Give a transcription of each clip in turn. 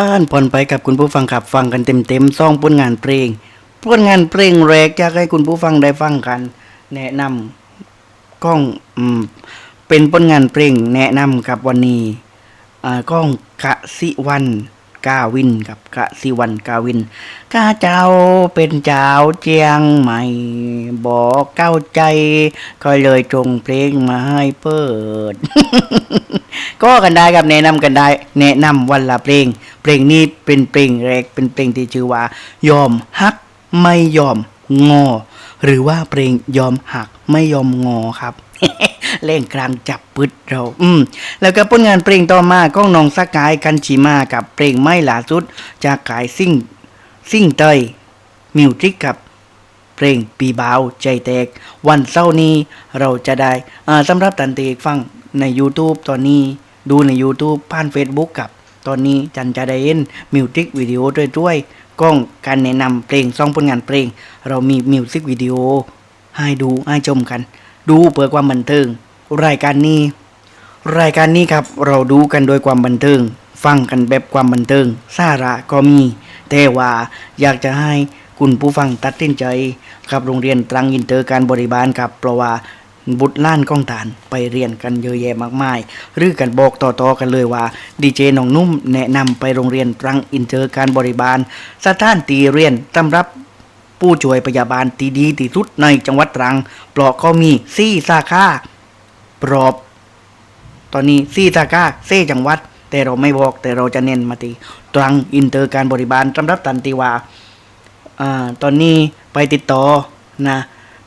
บ้านผ่อนไปกับคุณผู้ฟังขับฟังกันเต็มๆซ่องผลงานเพลงผลงานเพลงแรกอยากให้คุณผู้ฟังได้ฟังกัน แนะนำกล้องอืมเป็นผลงานเพลงแนะนำครับวันนี้อ่ากล้องกะสิวันกาวินกับกะสิวันกาวินข้าเจ้าเป็นเจ้าเจียงใหม่ บอกเก้าใจก็เลยจงเพลงมาให้เปิด ก็กันได้ครับแนะนำกันได้ แนะนำวันละเพลง เพลงนี้เป็นเพลงแรกเป็นเพลงที่ชื่อว่า ยอมฮักไม่ยอมงอ หรือว่าเพลงยอมหักไม่ยอมงอครับเล่นกลางจับปึดเรา อืม แล้วก็ผลงานเพลงต่อมาก้องน้องสกายกันชิมากับเพลงไม่หลาสุด จากขายซิ่งซิ่งเตยมิวสิกกับเพลงปีบาวใจแตก วันเสาร์นี้เราจะได้อ่าสำหรับตันตีฟังใน YouTube ตอนนี้ ดูใน YouTube ผ่าน Facebook กับ ตอนนี้จันจะได้เห็นมิวสิกวิดีโอด้วยๆกล้องการแนะนำเพลงซองผลงานเพลง เรามีมิวสิกวิดีโอให้ดูให้ชมกัน ดูเพื่อความบันเทิง รายการนี้ รายการนี้ครับเราดูกันโดยความบันเทิง ฟังกันแบบความบันเทิงสาระก็มี แต่ว่าอยากจะให้คุณผู้ฟังตัดสินใจกับโรงเรียนตรังอินเตอร์การบริบาลครับเพราะว่า บุตรล้านก้องตานไปเรียนกันเยอะแยะมากมายหรือกันบอกต่อๆกันเลยว่าดีเจน้องนุ่มแนะนำไปโรงเรียนตรังอินเตอร์การบริบาลสถานตีเรียนสำรับผู้ช่วยพยาบาลที่ดีที่สุดในจังหวัดตรังเพราะเขามีซี่สาขาปรอบ ตอนนี้ซี่สาขาเซ่จังหวัด แต่เราไม่บอกแต่เราจะเน้นมาตีตรังอินเตอร์การบริบาลสำรับตันติว่าอ่าตอนนี้ไปติดต่อนะ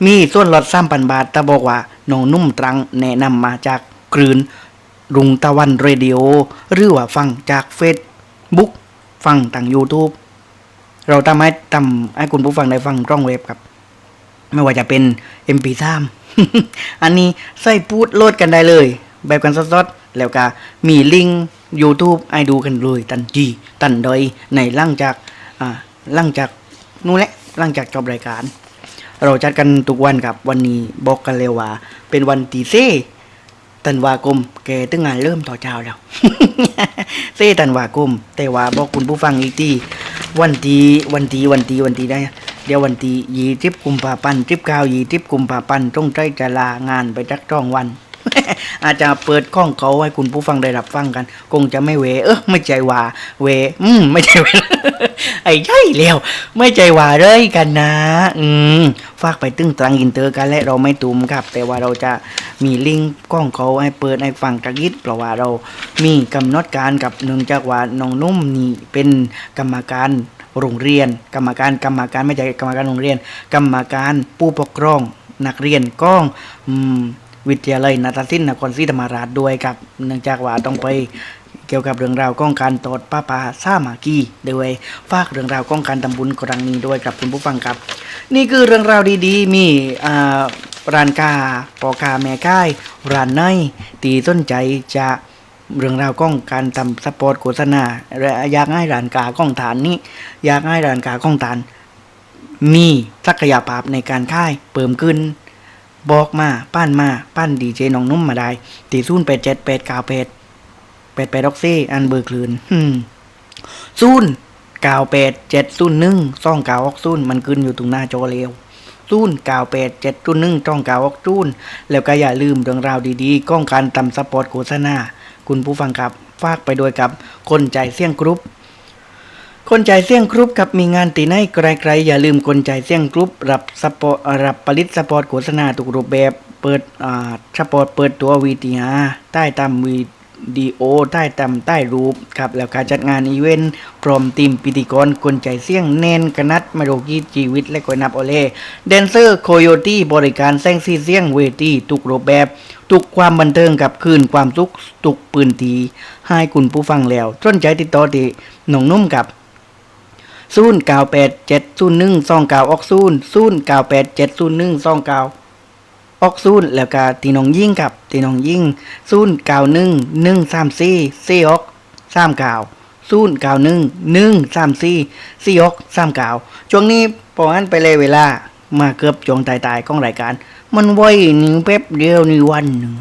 มีส่วนลดสามพันบาทแต่บอกว่าน้องนุ่มตรังแนะนำมาจากกลืนรุงตะวันเรดิโอ หรือว่าฟังจากเฟซบุ๊กฟังทาง YouTube เราทำให้ทำให้คุณผู้ฟังได้ฟังร่องเว็บครับ ไม่ว่าจะเป็น MP3 อันนี้ใส่พูดโหลดกันได้เลย แบบกันสดๆ แล้วก็มีลิงก์ YouTube ให้ดูกันเลย ตันจีตันโดยในหลังจาก อ่าหลังจากนู่นแหละหลังจากจบรายการ เราจัดกันทุกวันครับวันนี้บอกกันเลยว่า เป็นวันตีเซตันวาคมแกตึงงานเริ่มต่อเช้าแล้ว เซตันวาคมแต่ว่าบอกคุณผู้ฟังอีกทีวันทีวันทีวันทีวันทีได้ เดี๋ยววันทียี่สิบกุมภาพันธ์สิบเก้ายี่สิบกุมภาพันธ์ต้องใจจะลางานไปจักจ้องวัน อาจจะเปิดกล้องเขาให้คุณผู้ฟังได้รับฟังกัน คงจะไม่เว เออไม่ใจว่า เว อืมไม่ใจเว ไอ้ใช่แล้ว ไม่ใจว่าเลยกันนะ อืมฝากไปตึ้งตรังอินเตอร์กันและเราไม่ตุมครับ แต่ว่าเราจะมีลิงก์กล้องเขาให้เปิดให้ฟังกระยิดเพราะว่าเรามีกำหนดการกับเนื่องจากว่าน้องนุ่มนี่เป็นกรรมการโรงเรียน กรรมการกรรมการไม่ใช่กรรมการโรงเรียน กรรมการผู้ปกครองนักเรียนกล้องอืมวิทยาลัยนาฏศิลป์นครศรีธรรมราชด้วยครับ เนื่องจากว่าต้องไป เกี่ยวกับเรื่องราวของการตอดป้าปาซามากีด้วยฝากเรื่องราวของการทำบุญครั้งนี้ด้วยครับคุณผู้ฟังครับ นี่คือเรื่องราวดีๆ มีร้านกาปอกาแม่ค่ายร้านในตีต้นใจจะเรื่องราวของการทำสปอร์ตโฆษณาและอยากให้ร้านกาของฐานนี้อยากให้ร้านกาของฐาน มีศักยภาพในการค่ายเพิ่มขึ้นบอกมาป้านมาป้านดีเจน้องนุ่มมาได้ตีศูนย์แปดเจ็ดแปดเก้าแปด แปดแปดด็อกซี่อันเบอร์คลืนฮึมศูนย์เก้าแปดเจ็ดศูนย์หนึ่งซ่องเก้าออกศูนย์มันขึ้นอยู่ตรงหน้าจอเร็วศูนย์เก้าแปดเจ็ดศูนย์หนึ่งจ้องเก้าออกศูนย์แล้วก็อย่าลืมเรื่องราวดีๆ ก้องการทำสปอร์ตโฆษณาคุณผู้ฟังครับ ฝากไปด้วยกับคนใจเสี่ยงกรุ๊ปคนใจเสี่ยงกรุ๊ปกับมีงานตีในไกลๆอย่าลืมคนใจเสี่ยงกรุ๊ปรับสปอร์ตรับผลิตสปอร์ตโฆษณาทุกรูปแบบเปิดอ่าสปอร์ตเปิดตัววีทีอาใต้ตามวี ดีโอใต้ตำใต้รูปครับแล้วการจัดงานอีเวนต์พร้อมทีมพิธีกรคนใจเสี่ยงเน้นกนัดมาโรกีชีวิตและกอยนับโอเล่แดนเซอร์โคโยตี้บริการแซงซีเสี่ยงเวทีทุกรูปแบบทุกความบันเทิงกับคืนความทุกตุกปืนทีให้คุณผู้ฟังแล้วต้นใจติดต่อที่หนองนุ่มกับซุ่นเกาแปดเจ็ดซุ่นหนึ่ง9องเกาออกซุ่นซุ่นเกาแปดเจ็ดซุ่นหนึ่9 8 7 0 1 2า อก้าออกศูนแล้วก็ตีน้องยิ่งกับตีน้องยิ่งศูนเก้าหนึ่งหนึ่งสามสี่สี่ออกสามเก้าศูนเก้าหนึ่งหนึ่งสามสี่สี่ออกสามเก้าช่วงนี้พองั้นไปเลยเวลามาเกือบจวงตายๆของรายการ มันไวหนึ่งแป๊บเดียวนี่วันหนึ่ง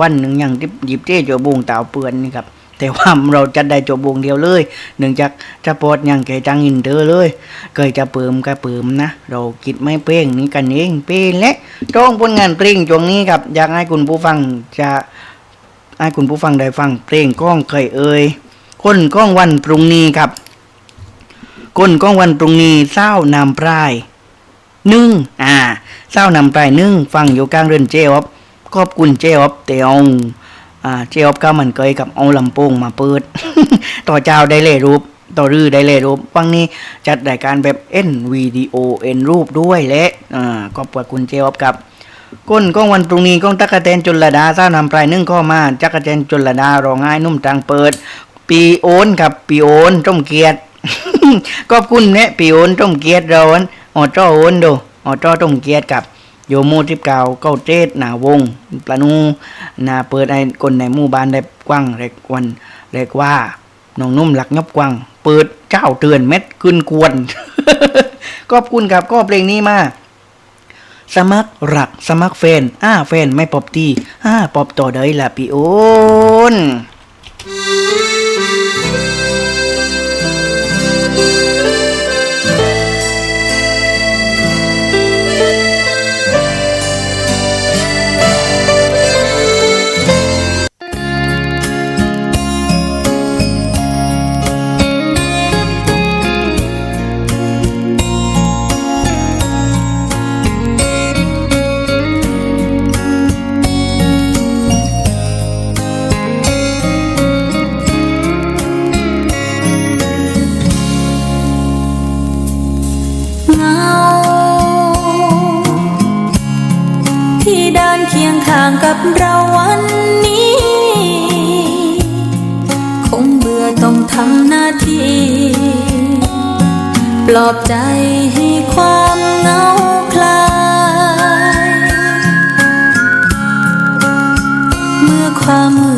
วันหนึ่งอย่างที่หยิบเจ้เจอบุงเต่าเปือนนี่ครับ แต่ว่าเราจัดได้จบวงเดียวเลยเนื่องจากจะโปรดอยังแกจังอินเตอร์เลย เคยจะเปิมก็เปิมนะ เราคิดไม่เป้งนี่กันเองเป้และจ้องผลงานเพลงช่วงนี้ครับ อยากให้คุณผู้ฟังจะให้คุณผู้ฟังได้ฟังเพลงก้องเคยเอ่ยคนก้องวันพรุ่งนี้ครับคนก้องวันพรุ่งนี้เศร้านำปลายนึ่งอ่าเศร้านำปลายนึ่งฟังอยู่กลางเรือนเจอบขอบคุณเจอบเตียวอ่า เจอบก็เหมันเคยกับเอาลำโพงมาเปิด ต่อเจ้าได้เลยรูป ต่อรื้อได้เลยรูปฟังนี้จัดรายการแบบเอ็นวิดีโอเอ็นรูปด้วยและอ่าขอบคุณเจอบครับก้นก้องวันพรุ่งนี้ก้องตักกะแตนจุลดาเศร้านำปลายนึ่งข้อมาจักกะแตนจุลดารองไห้นุ่มตังเปิด ปีโอนครับปีโอนต้มเกียรติขอบคุณเนี่ยปีโอนต้มเกียรติเราอันอจ้อโอนดูอ๋อจ้อต้มเกียรติกับ โยมูทิพเก่าเก้าเจดหนาวงปลานูนาเปิดไอ้คนในหมู่บ้านได้กว้างเรกวันเรกว่าน้องนุ่มหลักยบกว้าง เปิดเจ้าเตือนเม็ดขึ้นกวนขอบคุณครับก็เพลงนี้มาสมัครหลักสมัครแฟนอ้าแฟนไม่ปอบตีอ้าปอบต่อได้ละพี่โอน ทีปลอบใจให้ความเหงาคลาย เมื่อความมื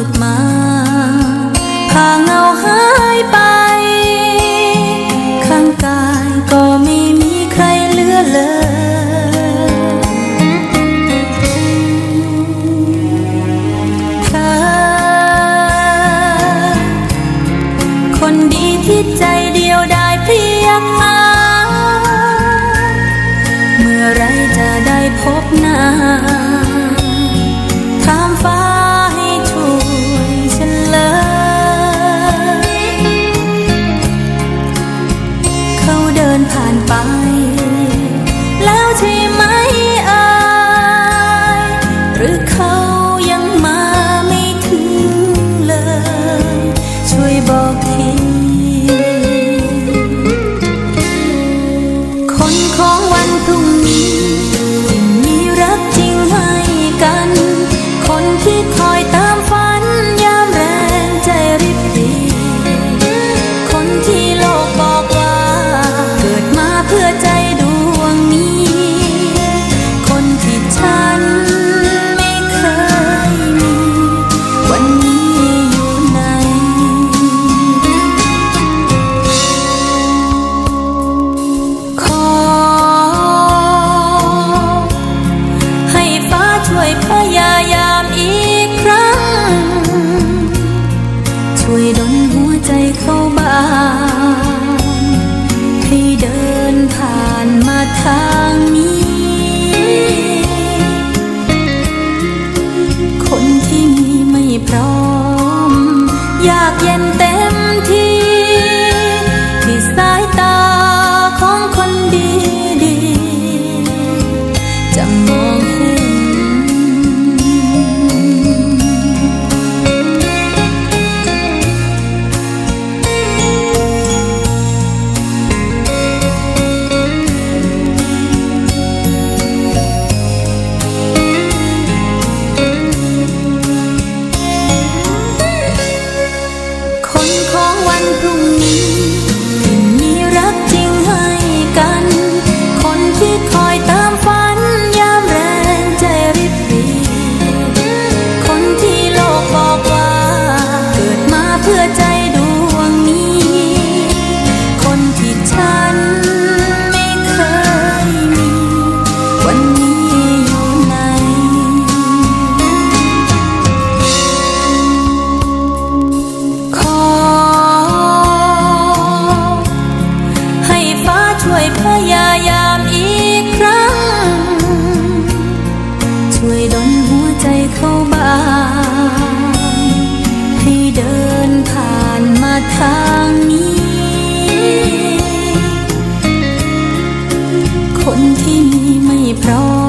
¡No!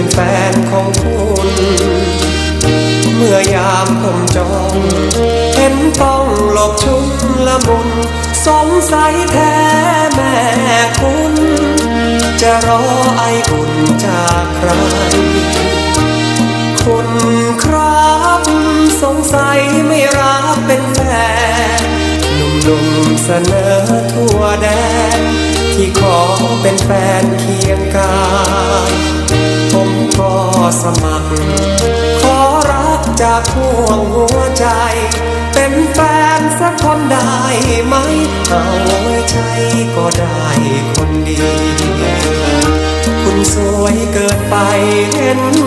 เป็นแฟนของคุณ เมื่อยามผมจองเห็นต้องหลบชุนละมุน สงสัยแท้แม่คุณ จะรอไออุ่นจากใคร คุณครับ สงสัยไม่รับเป็นแฟนหนุ่มๆเสนอทั่วแดนที่ขอเป็นแฟนเคียงกาย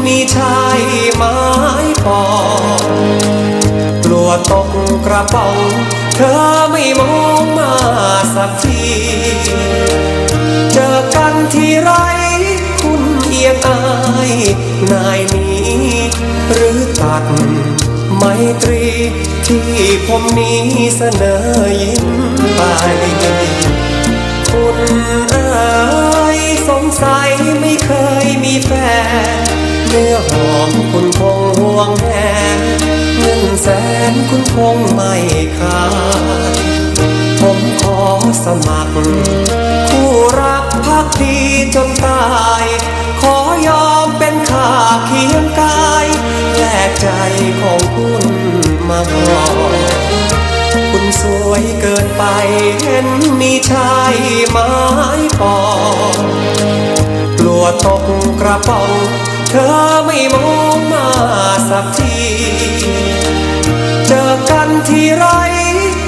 มีชายไม้ปอกลัวตกกระป๋องเธอไม่มองมาสักทีเจอกันทีไรคุณเอียงอายนายนี้ หรือตัดไมตรีที่ผมนี้เสนอยิ้มไปคุณเอ๋ยสงสัยไม่เคยมีแฟน เนื้อหอมคุณคงห่วงแหนเงินแสนคุณคงไม่ขาดผมขอสมัคร คู่รักพักดีจนตาย ขอยอมเป็นข้าเคียงกายแลกใจของคุณมาก่อคุณสวยเกินไปเห็นมีชายไม้ปองกลัวตกกระป๋อง ธอไม่มองมาสักที เจอกันทีไร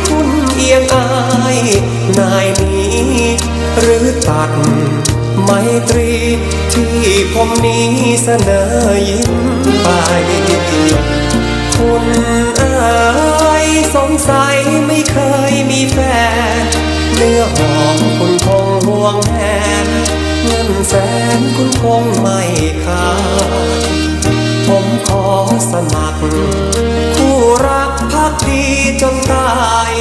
คุณเอียงอายนายนี้ หรือตัดไมตรีที่ผมนี้เสนอยิ้มไป คุณเอ๋ยสงสัยไม่เคยมีแฟนเนื้อหอมคุณคงห่วงแหนเงินแสนคุณ งไม่ขาดผมขอสมัคร คู่รักพักดีจนตาย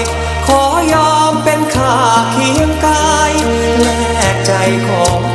ขอยอมเป็นข้าเคียงกายแลกใจของ